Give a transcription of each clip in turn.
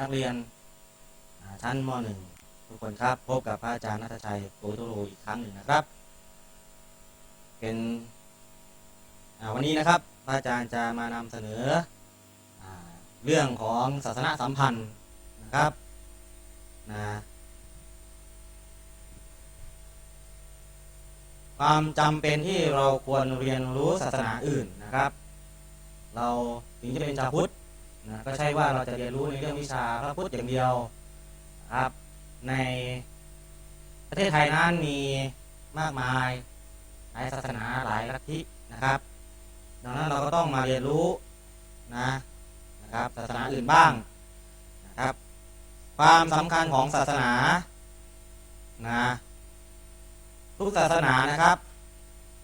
นักเรียนชั้นม .1 ทุกคนครับ พบกับพระอาจารย์นัทชัยโกตุโรอีกครั้งหนึ่งนะครับ เป็นวันนี้นะครับ พระอาจารย์จะมานำเสนออเรื่องของศาสนาสัมพันธ์นะครับนะความจำเป็นที่เราควรเรียนรู้ศาสนาอื่นนะครับ เราถึงจะเป็นชาวพุทธ นะก็ใช่ว่าเราจะเรียนรู้ในเรื่องวิชาพระพุทธอย่างเดียวครับในประเทศไทยนั้นมีมากมายหลายศาสนาหลายลัทธินะครับ ดังนั้นเราก็ต้องมาเรียนรู้นะนะครับศาสนาอื่นบ้างนะครับ ความสำคัญของศาสนานะทุกศาสนานะครับ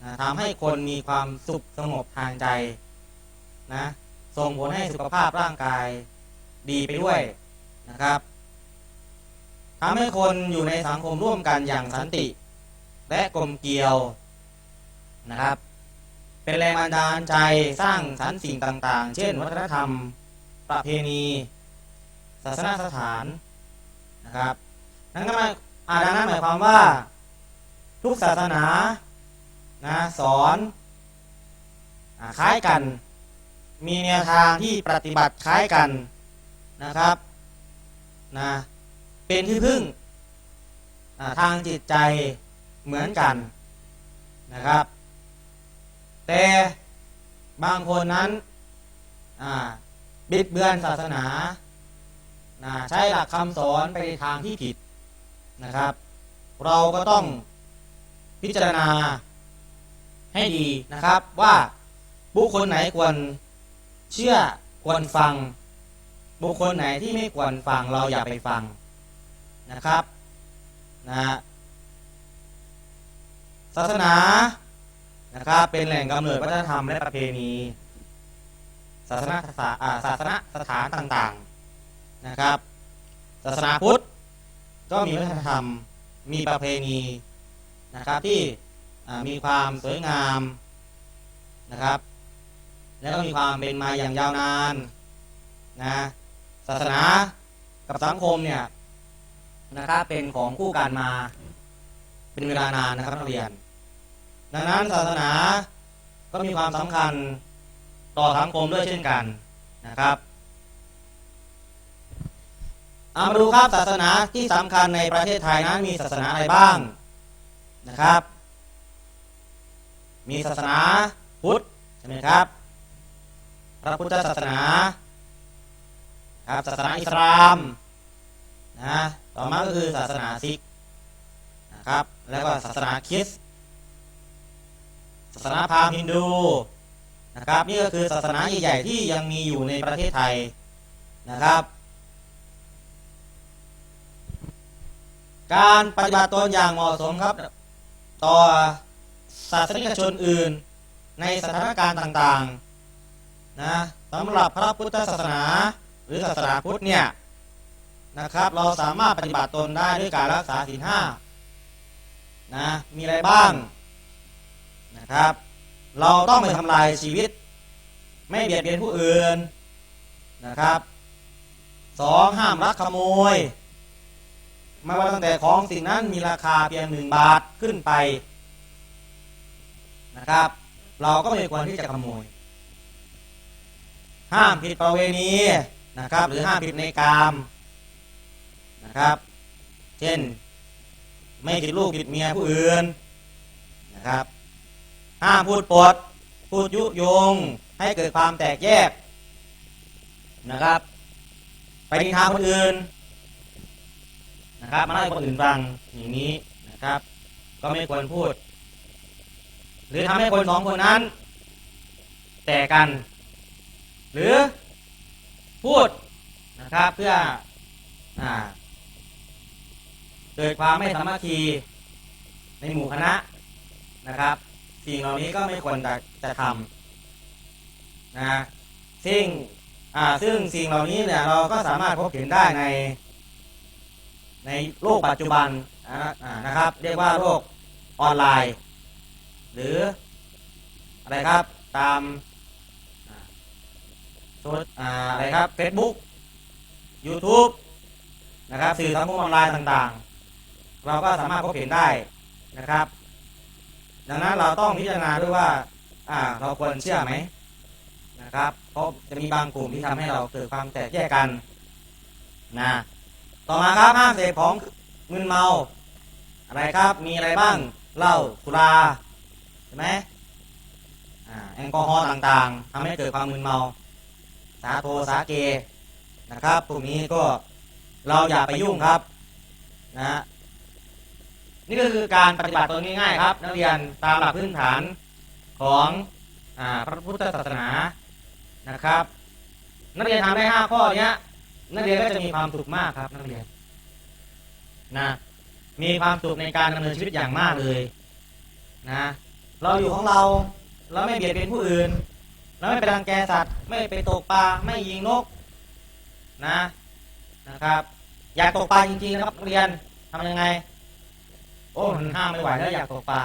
นะทำให้คนมีความสุขสงบทางใจนะ ส่งผลให้สุขภาพร่างกายดีไปด้วยนะครับทำให้คนอยู่ในสังคมร่วมกันอย่างสันติ และกลมเกลียวนะครับ เป็นแรงบันดาลใจสร้างสรรค์สิ่งต่าง ๆ เช่น วัฒนธรรม ประเพณี ศาสนสถานนะครับนั่นก็หมายอ่าดังนั้นหมายความว่า ทุกศาสนานะสอนอคล้ายกัน มีแนวทางที่ปฏิบัติคล้ายกันนะครับนะเป็นที่พึ่งทางจิตใจเหมือนกันนะครับ แต่บางคนนั้นบิดเบือนศาสนานะใช้หลักคำสอนไปทางที่ผิดนะครับ เราก็ต้องพิจารณาให้ดีนะครับว่าบุคคลไหนควร เชื่อควรฟัง บุคคลไหนที่ไม่ควรฟังเราอย่าไปฟังนะครับนะศาสนานะครับเป็นแหล่งกำเนิดวัฒนธรรมและประเพณีศาสนาศาอ่าศาสนาสถานต่างๆนะครับศาสนาพุทธก็มีวัฒนธรรมมีประเพณีนะครับที่มีความสวยงามนะครับ แล้วก็มีความเป็นมาอย่างยาวนานนะศาสนากับสังคมเนี่ยนะครับเป็นของคู่กันมา เป็นเวลานานนะครับนักเรียน ดังนั้นศาสนาก็มีความสำคัญต่อสังคมด้วยเช่นกันนะครับเอามาดูครับศาสนาที่สำคัญในประเทศไทยนั้นมีศาสนาอะไรบ้างนะครับ มีศาสนาพุทธใช่ไหมครับ ระพุทธศาสนาครับศาสนาอิสลามนะต่อมาก็คือศาสนาซิกนะครับแล้วก็ศาสนาคริสต์ศาสนาพราหมณ์ฮินดูนะครับนี่ก็คือศาสนาใหญ่ๆที่ยังมีอยู่ในประเทศไทยนะครับ การปฏิบัติตนอย่างเหมาะสมครับ ต่อศาสนิกชนอื่นในสถานการณ์ต่างๆ นะสำหรับพระพุทธศาสนา หรือศาสนาพุทธเนี่ยนะครับเราสามารถปฏิบัติตนได้ด้วยการรักษาศีลห้านะมีอะไรบ้างนะครับ เราต้องไม่ทำลายชีวิต ไม่เบียดเบียนผู้อื่นนะครับสองห้ามลักขโมย ไม่ว่าตั้งแต่ของสิ่งนั้นมีราคาเพียงหนึ่งบาทขึ้นไปนะครับ เราก็ไม่ควรที่จะขโมย ห้ามผิดประเวณีนะครับ หรือห้ามผิดในกามนะครับ เช่น ไม่ผิดลูกผิดเมียผู้อื่นนะครับ ห้ามพูดปด พูดยุยงให้เกิดความแตกแยกนะครับ ไปนินทาคนอื่นนะครับมาไล่คนอื่นฟังอย่างนี้นะครับ ก็ไม่ควรพูด หรือทำให้คนสองคนนั้น แตกกัน หรือพูดนะครับเพื่ออเกิดความไม่สามัคคีในหมู่คณะนะครับ สิ่งเหล่านี้ก็ไม่ควรจะจะทำนะซึ่งซึ่งสิ่งเหล่านี้เนี่ยเราก็สามารถพบเห็นได้ใน ในโลกปัจจุบันนะครับ เรียกว่าโลกออนไลน์ หรืออะไรครับตาม โซอ่าอะไรครับ Facebook YouTube นะครับ สื่อสังคมออนไลน์ต่างๆ เราก็สามารถพบเห็นได้นะครับ ดังนั้นเราต้องพิจารณาด้วยว่าอ่าเราควรเชื่อไหมนะครับเพราะจะมีบางกลุ่มที่ทำให้เราเกิดความแตกแยกกันนะต่อมาครับห้ามเสพของมึนเมา อะไรครับมีอะไรบ้างเหล้าสุราใช่ไหมแอลกอฮอล์ต่างๆทำให้เกิดความมึนเมา สาโทสาเกนะครับพวกนี้ก็เราอย่าไปยุ่งครับนะนี่ก็คือการปฏิบัติตัวง่ายๆครับ นักเรียนตามหลักพื้นฐานของอพระพุทธศาสนานะครับ นักเรียนทำได้ห้าข้อเนี้ยนักเรียนก็จะมีความสุขมากครับนักเรียนนะมีความสุขในการดำเนินชีวิตอย่างมากเลยนะเราอยู่ของเราเราไม่เบียดเบียนผู้อื่น เราไม่ไปรังแกสัตว์ ไม่ไปตกปลาไม่ยิงนกนะนะครับ อยากตกปลาจริงๆนะครับเรียนทำยังไง โอ้มันห้ามไม่ไหวแล้วอยากตกปลา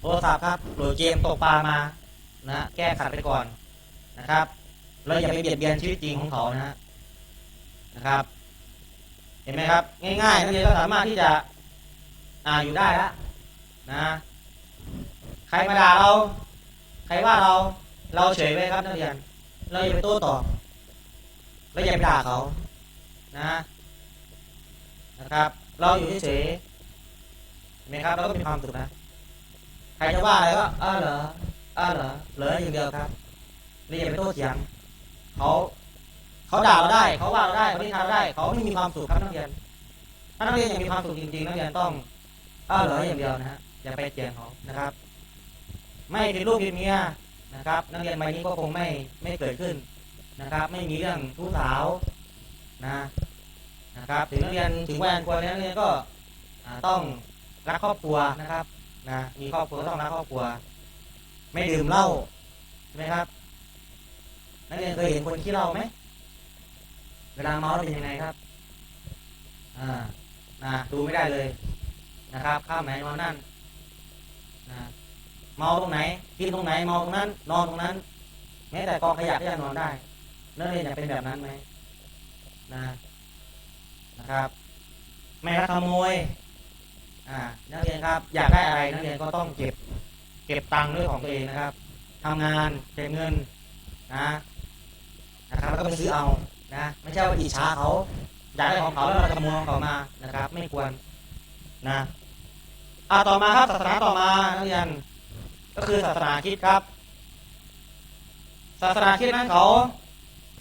โทรศัพท์ครับโหลดเกมตกปลามานะแก้ขัดไปก่อนนะครับเราอย่าไปเบียดเบียนชีวิตจริงของเขานะฮะนะครับ เห็นไหมครับ ง่ายๆนักเรียนก็สามารถที่จะอ่าอยู่ได้แล้วนะ ใครมาด่าเรา ใครว่าเรา เราเฉยไว้ครับนักเรียน เราอย่าไปโต้ตอบเราอย่าไปด่าเขานะนะครับ เราอยู่เฉยเนไหมครับเราก็มีความสุขนะใครจะว่าอะไรก็เออเหรอเออเหรอเหลืออย่างเดียวครับเราอย่าไปโต้เถียงเขาเขาด่าเราได้เขาว่าเราได้เขานินทาเราได้เขาไม่มีความสุขครับนักเรียนถ้านักเรียนอยากมีความสุขจริงๆนักเรียนต้องเออเหรออย่างเดียวนะฮะอย่าไปเถียงเขานะครับ ไม่ติดลูกติดเมีย นะครับ นักเรียนใบนี้ก็คงไม่ไม่เกิดขึ้นนะครับ ไม่มีเรื่องทู้สาวนะนะครับ ถึงนักเรียนถึงวัยอันควรแล้วนักเรียนก็ต้องรักครอบครัวนะครับนะมีครอบครัวต้องรักครอบครัว ไม่ดื่มเหล้าใช่ไหมครับนักเรียนเคยเห็นคนขี้เหล้าไหมเวลาเมาแล้วเป็นยังไงครับอ่านะดูไม่ได้เลยนะครับ ข้ามไหนนอนนั่นนะ เมาตรงไหน กินตรงไหนเมาตรงนั้น นอนตรงนั้น แม้แต่กองขยะก็ยังนอนได้นักเรียนอยากเป็นแบบนั้นไหมนะนะครับ ไม่รักขโมยอ่านักเรียนครับ อยากได้อะไรนักเรียนก็ต้องเก็บ เก็บตังค์ด้วยของตัวเองนะครับทำงานเก็บเงินนะนะครับแล้วก็ไปซื้อเอานะไม่ใช่ว่าอิจฉาเขาอยากได้ของเขาแล้วเราขโมยของเขามานะครับ ไม่ควรนะอ่าต่อมาครับศาสนาต่อมานักเรียน ก็คือศาสนาคิดครับ ศาสนาคิดนั้นเขา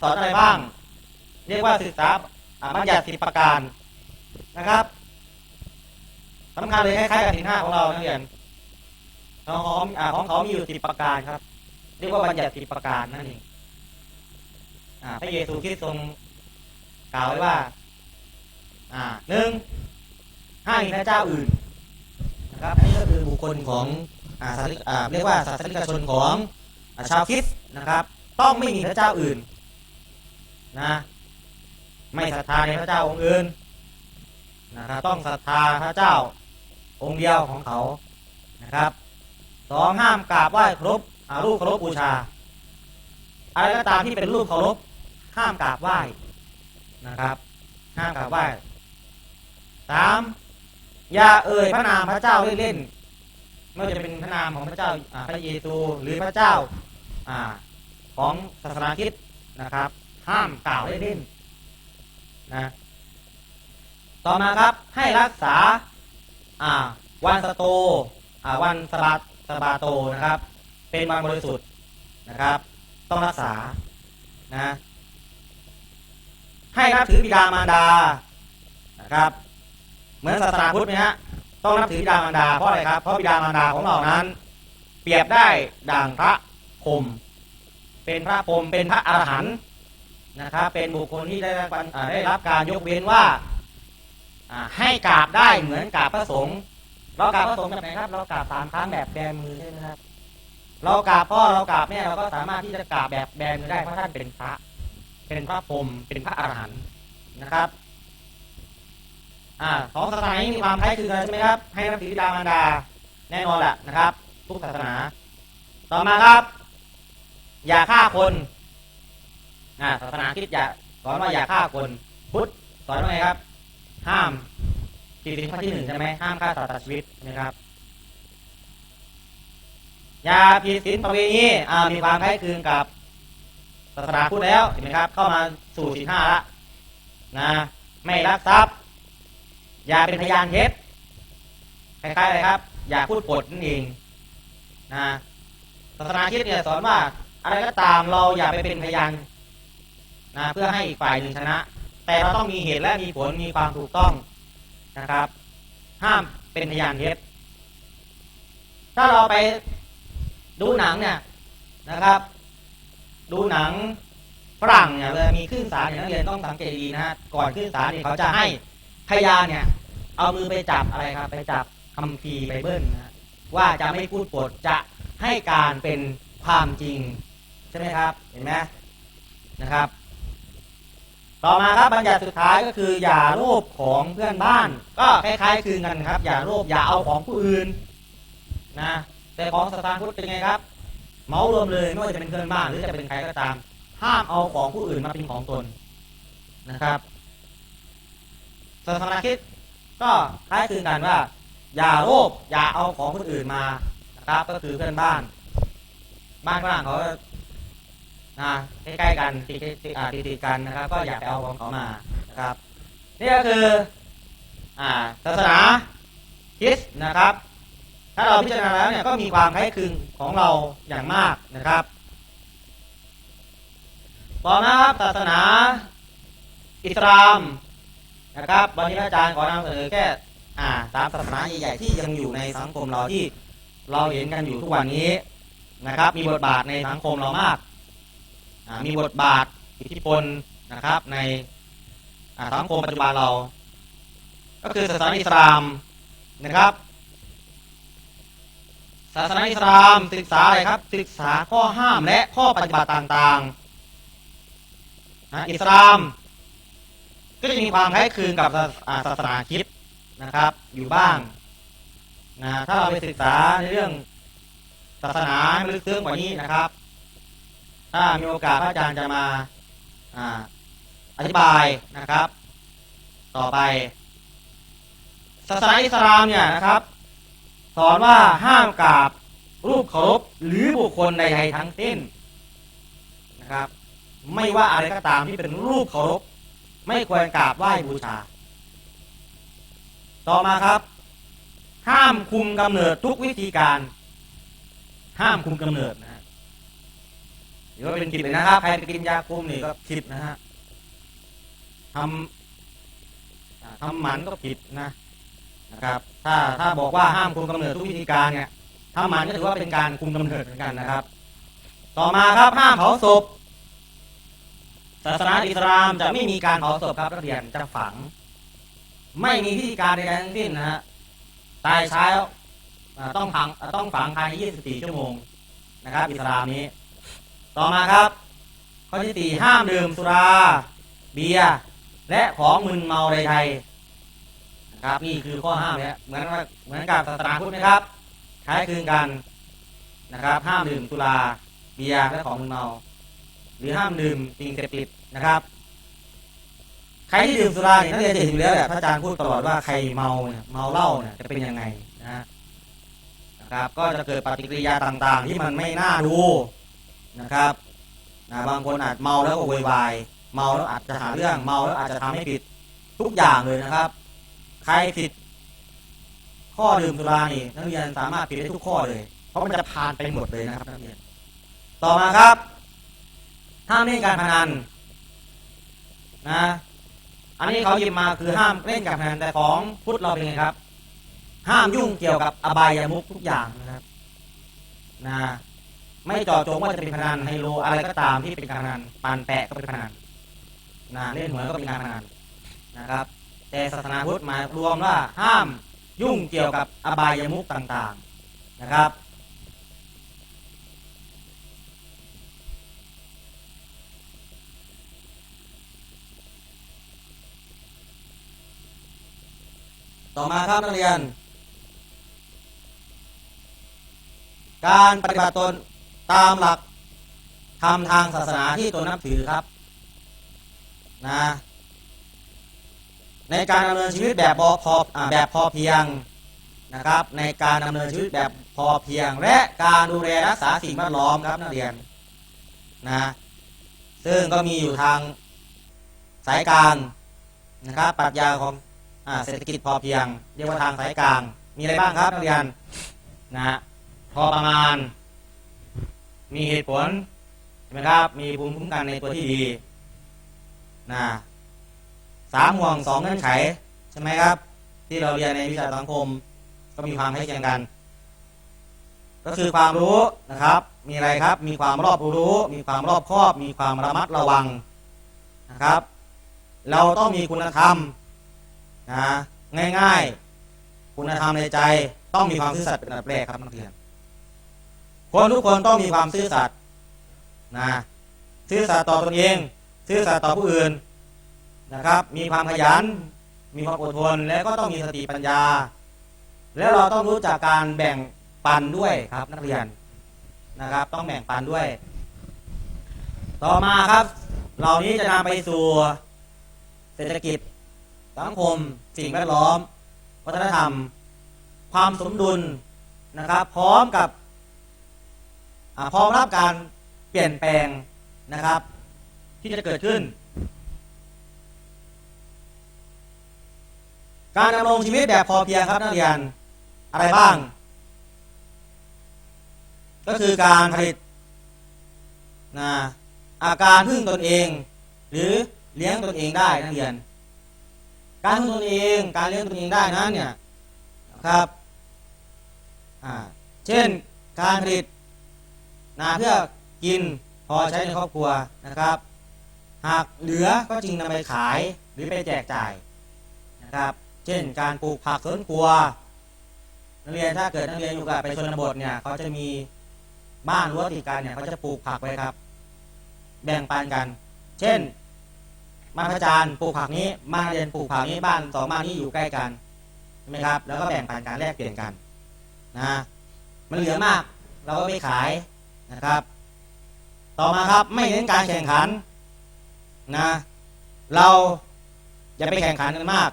สอนอะไรบ้าง เรียกว่าศึกษาบัญญัติสิบประการนะครับสำคัญเลยคล้ายๆกับสินห้าของเรานักเรียนของเขาอ่าของเขามีอยู่สิบประการครับ เรียกว่าบัญญัติสิบประการนั่นเองพระเยซูคริสต์ทรงกล่าวไว้ว่าหนึ่งห้ามมีพระเจ้าอื่นนะครับนนี้ก็คือบุคคลของ อาสนิกอ่าเรียกว่าศาสนิกชนของชาวคริสต์นะครับ ต้องไม่มีพระเจ้าอื่นนะไม่ศรัทธาในพระเจ้าองค์อื่นนะครับต้องศรัทธาพระเจ้าองค์เดียวของเขานะครับสองห้ามกราบไหว้ครพอ่ารูปเคารพบูชา อะไรก็ตามที่เป็นรูปเคารพห้ามกราบไหว้นะครับ ห้ามกราบไหว้สามอย่าเอ่ยพระนามพระเจ้าเล่นๆ ไม่ว่าจะเป็นพระนามของพระเจ้าพระเยซูหรือพระเจ้าอของศาสนาคริสต์นะครับ ห้ามกล่าวเล่นๆนะต่อมาครับให้รักษาวันสโตวันสบาสบาโตนะครับ เป็นวันบริสุทธิ์นะครับ ต้องรักษานะให้นับถือบิดามารดานะครับ เหมือนศาสนาพุทธไหมฮะ ต้องนับถือบิดามารดาเพราะอะไรครับเพราะบิดามารดาของเรานั้น เปรียบได้ดังพระพรมเป็นพระพรมเป็นพระอรหันต์นะครับเป็นบุคคลที่ได้รับการอ่าได้รับการยกเว้นว่าให้กราบได้เหมือนกราบพระสงฆ์เรากราบพระสงฆ์แบบไหนครับเรากราบสามครั้งแบบแบมือใช่ไหมครับเรากราบพ่อเรากราบแม่เราก็สามารถที่จะกราบแบบแบมือได้เพราะท่านเป็นพระ เป็นพระพรมเป็นพระอรหันต์นะครับ อ่าสองศาสนานี้มีความคล้ายคลึงกันใช่ไหมครับ ให้นับถือบิดามารดา แน่นอนแหละนะครับ ทุกศาสนา ต่อมาครับ อย่าฆ่าคนอ่าศาสนาคริดอย่าสอนว่าอย่าฆ่าคนพุทธสอนว่าไงครับ ห้ามผิดศีลข้อที่หนึ่งใช่ไหมห้ามฆ่าสัตว์ตัดชีวิตใช่ไหมครับอย่าผิดศีลประเวณีมีความคล้ายคลึงกับศาสนาพูดแล้วเห็นไหมครับ เข้ามาสู่ศีลห้าละนะ ไม่ลักทรัพย์ อย่าเป็นพยานเท็จคล้ายๆอะไรครับ อย่าพูดปดนั่นเองนะศาสนาคิดเนี่ยสอนว่าอะไรก็ตามเราอย่าไปเป็นพยานนะเพื่อให้อีกฝ่ายหนึ่งชนะ แต่เราต้องมีเหตุและมีผลมีความถูกต้องนะครับ ห้ามเป็นพยานเท็จถ้าเราไปดูหนังเนี่ยนะครับ ดูหนังฝรั่งเนี่ยเวลามีขึ้นศาลเนี่ยนักเรียนต้องสังเกตดีนะฮะก่อนขึ้นศาลเนี่ยเขาจะให้ พยานเนี่ย เอามือไปจับอะไรครับ ไปจับคัมภีไบเบิลนะว่าจะไม่พูดปดจะให้การเป็นความจริง ใช่ไหมครับ เห็นไหมนะครับ ต่อมาครับบัญญัติสุดท้ายก็คือ อย่าโลภของเพื่อนบ้าน ก็คล้ายๆ คือกันครับ อย่าโลภอย่าเอาของผู้อื่นนะแต่ของสตางค์พุทธเป็นไงครับ เมารวมเลยไม่ว่าจะเป็นเพื่อนบ้านหรือจะเป็นใครก็ตาม ห้ามเอาของผู้อื่นมาเป็นของตนนะครับ ศาสนาคิดก็คล้ายคลึงกันว่า อย่าโลภอย่าเอาของคนอื่นมานะครับ ก็คือเพื่อนบ้าน บ้านฝรั่งเขาก็นะใกล้ๆกันติดติดอ่าติดกันนะครับ ก็อย่าไปเอาของเขามานะครับ นี่ก็คือ อ่าศาสนาคริสต์นะครับ ถ้าเราพิจารณาแล้วเนี่ยก็มีความคล้ายคลึงของเราอย่างมากนะครับต่อมาครับศาสนา อิสลาม นะครับวันนี้อาจารย์ขอนำเสนอแค่อ่าตามศาสนาใหญ่ๆที่ยังอยู่ในสังคมเราที่เราเห็นกันอยู่ทุกวันนี้นะครับ มีบทบาทในสังคมเรามากามีบทบาทอิทธิพลนะครับในสังคมปัจจุบันเรา ก็คือศาสนาอิสลามนะครับศาสนาอิสลามศึกษาอะไรครับ ศึกษาข้อห้ามและข้อปฏิบัติต่างๆนะอิสลาม ก็จะมีความคล้ายคลึงกับศาสนาคริดนะครับ อยู่บ้างนะถ้าเราไปศึกษาในเรื่องศาสนาให้ลึกซึ้งกว่านี้นะครับ ถ้ามีโอกาสพระอาจารย์จะมาอธิบายนะครับ ต่อไปศาสนาอิสลามเนี่ยนะครับ สอนว่าห้ามกราบรูปเคารพหรือบุคคลใดๆทั้งสิ้นนะครับ ไม่ว่าอะไรก็ตามที่เป็นรูปเคารพ ไม่ควรกราบไหว้บูชา ต่อมาครับ ห้ามคุมกำเนิดทุกวิธีการ ห้ามคุมกำเนิดนะฮะหรือว่าเป็นผิดเลยนะครับ ใครไปกินยาคุมนี่ก็ผิดนะฮะทำทำหมันก็ผิดนะนะครับ ถ้าถ้าบอกว่าห้ามคุมกำเนิดทุกวิธีการเนี่ยถ้ามันก็ถือว่าเป็นการคุมกำเนิดเหมือนกันนะครับ ต่อมาครับห้ามเผาศพ ศาสนาอิสลามจะไม่มีการเผาศพครับนักเรียนจะฝัง ไม่มีพิธีการใดๆทั้งสิ้นนะฮะตายเช้าต้องฝังต้องฝังภายใน 24 ชั่วโมงนะครับ อิสลามนี้ ต่อมาครับข้อที่สี่ห้ามดื่มสุรา เบียร์และของมึนเมาใดๆนะครับนี่คือข้อห้ามเนี่ยเหมือนเหมือนกับศาสนาพุทธนะครับคล้ายคลึงกันนะครับ ห้ามดื่มสุรา เบียร์และของมึนเมา หรือห้ามดื่มสิ่งเสพติด นะครับ ใครที่ดื่มสุราเนี่ยนักเรียนจะเห็นอยู่แล้วแหละพระอาจารย์พูดตลอดว่าใครเมาเนี่ยเมาเหล้าเนี่ยจะเป็นยังไงนะนะครับ ก็จะเกิดปฏิกิริยาต่างๆ ที่มันไม่น่าดูนะครับนะบางคนอาจเมาแล้วก็โวยวายเมาแล้วอาจจะหาเรื่องเมาแล้วอาจจะทำให้ผิดทุกอย่างเลยนะครับ ใครผิด ข้อดื่มสุรานี่นักเรียนสามารถผิดได้ทุกข้อเลย เพราะมันจะผ่านไปหมดเลยนะครับนักเรียนต่อมาครับห้ามเล่นการพนัน นะ อันนี้เขาหยิบมาคือห้ามเล่นการพนันแต่ของพุทธเราเป็นไงครับ ห้ามยุ่งเกี่ยวกับอบายามุขทุกอย่างนะครับนะไม่เจาะจงว่าจะเป็นพนันไฮโลอะไรก็ตามที่เป็นการพนันปานแปะก็เป็นพนันนะเล่นหวยก็เป็นการพนันนะครับ แต่ศาสนาพุทธหมายรวมว่าห้ามยุ่งเกี่ยวกับอบายามุขต่างๆนะครับ ต่อมาครับนักเรียน การปฏิบัติตนตามหลักธรรมทางศาสนาที่ตนนับถือครับนะในการดำเนินชีวิตแบบพอพออแบบพอเพียงนะครับ ในการดำเนินชีวิตแบบพอเพียง และการดูแลรักษาสิ่งแวดล้อมครับนักเรียนนะซึ่งก็มีอยู่ทางสายกางนะครับปรัชญาของ เศรษฐกิจพอเพียง เรียกว่าทางสายกลาง มีอะไรบ้างครับนักเรียนนะฮะพอประมาณ มีเหตุผลใช่ไหมครับ มีภูมิคุ้มกันในตัวที่ดีนะสามห่วงสองเงื่อนไขใช่ไหมครับ ที่เราเรียนในวิชาสังคม ก็มีความให้เคียงกัน ก็คือความรู้นะครับ มีอะไรครับ มีความรอบรู้ มีความรอบคอบ มีความระมัดระวังนะครับ เราต้องมีคุณธรรม นะง่ายๆ คุณธรรมในใจต้องมีความซื่อสัตย์เป็นอันดับแรกครับนักเรียนคนทุกคนต้องมีความซื่อสัตย์นะซื่อสัตย์ต่อตนเอง ซื่อสัตย์ต่อผู้อื่นนะครับ มีความขยัน มีความอดทน และก็ต้องมีสติปัญญา แล้วเราต้องรู้จักการแบ่งปันด้วยครับนักเรียนนะครับ ต้องแบ่งปันด้วย ต่อมาครับ เหล่านี้จะนำไปสู่เศรษฐกิจ สังคม สิ่งแวดล้อม วัฒนธรรม ความสมดุลนะครับ พร้อมกับพร้อมรับการเปลี่ยนแปลงนะครับ ที่จะเกิดขึ้น การดำรงชีวิตแบบพอเพียงครับนักเรียนอะไรบ้าง ก็คือการผลิตนะอาการพึ่งตนเอง หรือเลี้ยงตนเองได้นักเรียน การพึ่งตนเองการเลี้ยงตนเองได้นั้นเนี่ยครับเช่นการผลิตนะเพื่อกินพอใช้ในครอบครัวนะครับ หากเหลือก็จึงนำไปขายหรือไปแจกจ่ายนะครับ เช่นการปลูกผักสวนครัวนักเรียนถ้าเกิดนักเรียนอยู่กับไปชนบทเนี่ยเขาจะมีบ้านรั้วติดกันเนี่ยเขาจะปลูกผักไว้ครับ แบ่งปันกัน เช่น บ้าพระอาจารย์ปลูกผักนี้บ้าเรียนปลูกผักนี้บ้านสองบ้านนี้อยู่ใกล้กันใช่ไหมครับ แล้วก็แบ่งปันการแลกเปลี่ยนกันนะมันเหลือมาก เราก็ไม่ขายนะครับ ต่อมาครับไม่เน้นการแข่งขันนะเราอย่าไปแข่งขันกันมาก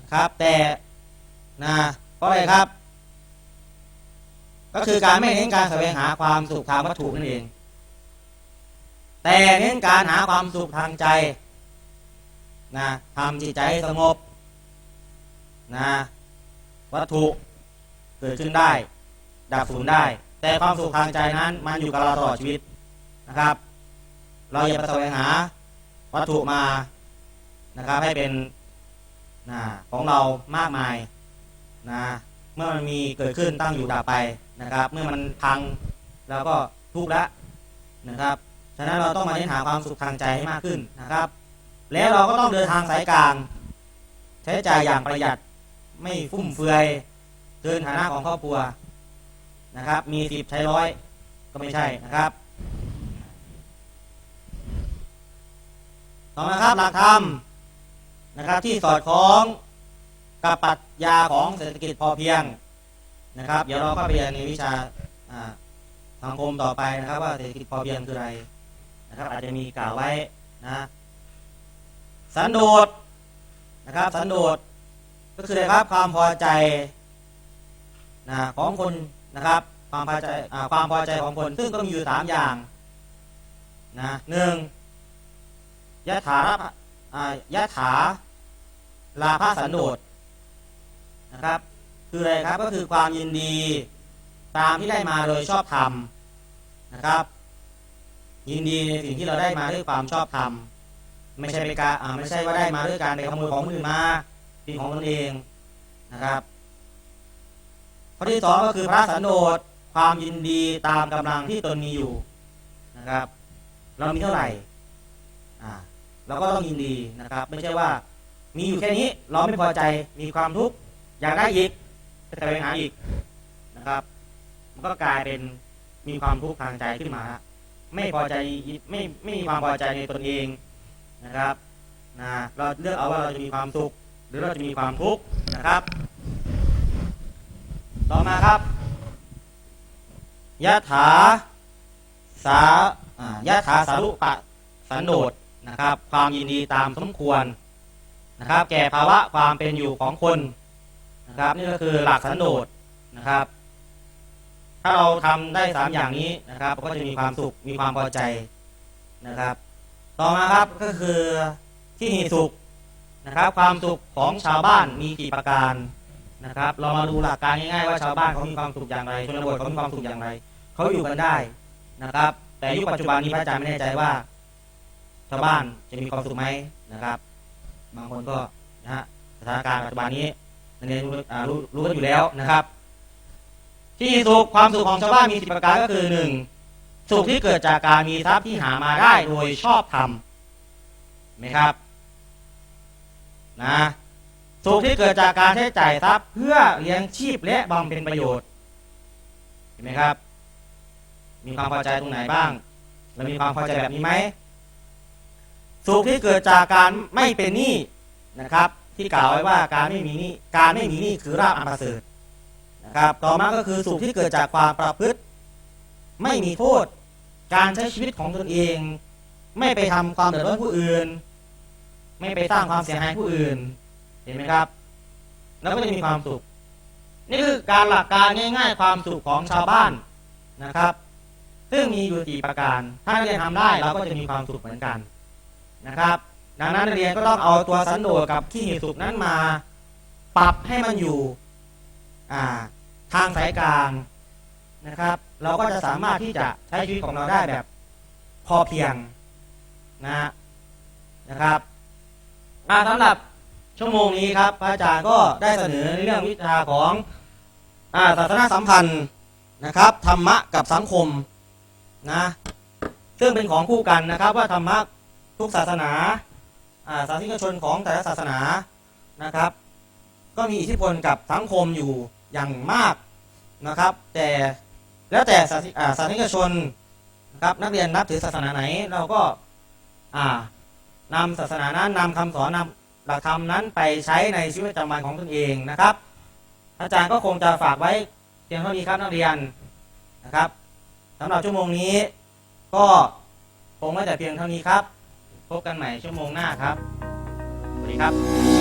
นะครับ แต่นะเพราะอะไรครับ ก็คือการไม่เน้นการแสวงหาความสุขทางวัตถุนั่นเอง แต่เน้นการหาความสุขทางใจ นะทำจิตใจให้สงบนะวัตถุเกิดขึ้นได้ ดับสูญได้ แต่ความสุขทางใจนั้น มันอยู่กับเราตลอดชีวิตนะครับ เราอย่าไปแสวงหาวัตถุมานะครับให้เป็นนะของเรามากมายนะเมื่อมันมีเกิดขึ้นตั้งอยู่ดับไปนะครับ เมื่อมันพังเราก็ทุกข์ละนะครับ ฉะนั้นเราต้องมาเน้นหาความสุขทางใจให้มากขึ้นนะครับ แล้วเราก็ต้องเดินทางสายกลาง ใช้จ่ายอย่างประหยัดไม่ฟุ่มเฟือยเกินฐานะของครอบครัวนะครับ มีสิบใช้ร้อยก็ไม่ใช่นะครับต่อมาครับหลักธรรมนะครับที่สอดคล้องกับปรัชญาของเศรษฐกิจพอเพียงนะครับ เดี๋ยวเราก็ไปเรียนในวิชาอ่าสังคมต่อไปนะครับ ว่าเศรษฐกิจพอเพียงคืออะไรนะครับ อาจจะมีกล่าวไว้นะ สันโดษนะครับ สันโดษก็คืออะไรครับความพอใจนะของคนนะครับ ความพอใจความพอใจของคน ซึ่งก็มีอยู่สามอย่างนะหนึ่งยะถาอ่ายะถาลาภสันโดษนะครับ คืออะไรครับก็คือความยินดี ตามที่ได้มาโดยชอบธรรมนะครับ ยินดีในสิ่งที่เราได้มาด้วยความชอบธรรม ไม่ใช่ไปการอ่าไม่ใช่ว่าได้มาด้วยการไปขโมยของคนอื่นมาเป็นของตนเองนะครับข้อที่สองก็คือพระสันโดษความยินดีตามกำลังที่ตนมีอยู่นะครับ เรามีเท่าไหร่อ่าเราก็ต้องยินดีนะครับ ไม่ใช่ว่า มีอยู่แค่นี้ เราไม่พอใจมีความทุกข์อยากได้อีกจะไปหาอีกนะครับ มันก็กลายเป็นมีความทุกข์ทางใจขึ้นมา ไม่พอใจไม่ไม่มีความพอใจในตนเอง นะครับนะเราเลือกเอาว่าเราจะมีความสุข หรือเราจะมีความทุกข์นะครับ ต่อมาครับยะถาสายะถาสารุปะสันโดษนะครับ ความยินดีตามสมควรนะครับ แก่ภาวะความเป็นอยู่ของคนนะครับ นี่ก็คือหลักสันโดษนะครับ ถ้าเราทำได้สามอย่างนี้นะครับ ก็จะมีความสุขมีความพอใจนะครับ ต่อมาครับก็คือที่หีสุขนะครับ ความสุขของชาวบ้านมีกี่ประการนะครับ เรามาดูหลักการง่ายๆว่าชาวบ้านเขามีความสุขอย่างไรชนบทเขามีความสุขอย่างไรเขาอยู่กันได้นะครับ แต่ยุคปัจจุบันนี้พระอาจารย์ไม่แน่ใจว่า ชาวบ้านจะมีความสุขไหมนะครับ บางคนก็นะฮะสถานการณ์ปัจจุบันนี้นักเรียนรู้อ่ารู้รู้กันอยู่แล้วนะครับ ที่สุขความสุขของชาวบ้านมีสิบประการก็คือหนึ่ง สุขที่เกิดจากการมีทรัพย์ที่หามาได้โดยชอบธรรมไหมครับนะสุขที่เกิดจากการใช้จ่ายทรัพย์เพื่อเลี้ยงชีพและบำเพ็ญประโยชน์เห็นไหมครับ มีความพอใจตรงไหนบ้างเรามีความพอใจแบบนี้ไหมสุขที่เกิดจากการไม่เป็นหนี้นะครับ ที่กล่าวไว้ว่าการไม่มีหนี้การไม่มีหนี้คือราบอันประเสริฐนะครับ ต่อมาก็คือสุขที่เกิดจากความประพฤติ ไม่มีโทษ การใช้ชีวิตของตนเอง ไม่ไปทำความเดือดร้อนผู้อื่น ไม่ไปสร้างความเสียหายผู้อื่น เห็นไหมครับ แล้วก็จะมีความสุข นี่คือการหลักการง่าย ๆ ความสุขของชาวบ้านนะครับ ซึ่งมีอยู่สี่ประการ ถ้าเรียนทำได้เราก็จะมีความสุขเหมือนกันนะครับ ดังนั้นนักเรียนก็ต้องเอาตัวสันโดษกับที่หีสุขนั้นมา ปรับให้มันอยู่อ่าทางสายกลาง นะครับ เราก็จะสามารถที่จะใช้ชีวิตของเราได้แบบ พอเพียงนะนะครับอาสำหรับชั่วโมงนี้ครับพระอาจารย์ก็ได้เสนอเรื่องวิชาของอาศาสนาสัมพันธ์นะครับ ธรรมะกับสังคมนะซึ่งเป็นของคู่กันนะครับ ว่าธรรมะทุกศาสนาอาศาสนิกชนของแต่ละศาสนานะครับ ก็มีอิทธิพลกับสังคมอยู่อย่างมากนะครับ แต่ แล้วแต่ศาสนิกชนนะครับนักเรียนนับถือศาสนาไหน เราก็อ่านำศาสนานั้นนำคำสอนนำหลักธรรมนั้นไปใช้ในชีวิตประจำวันของตนเองนะครับ อาจารย์ก็คงจะฝากไว้เพียงเท่านี้ครับนักเรียนนะครับสำหรับชั่วโมงนี้ ก็คงไม่แต่เพียงเท่านี้ครับ พบกันใหม่ชั่วโมงหน้าครับสวัสดีครับ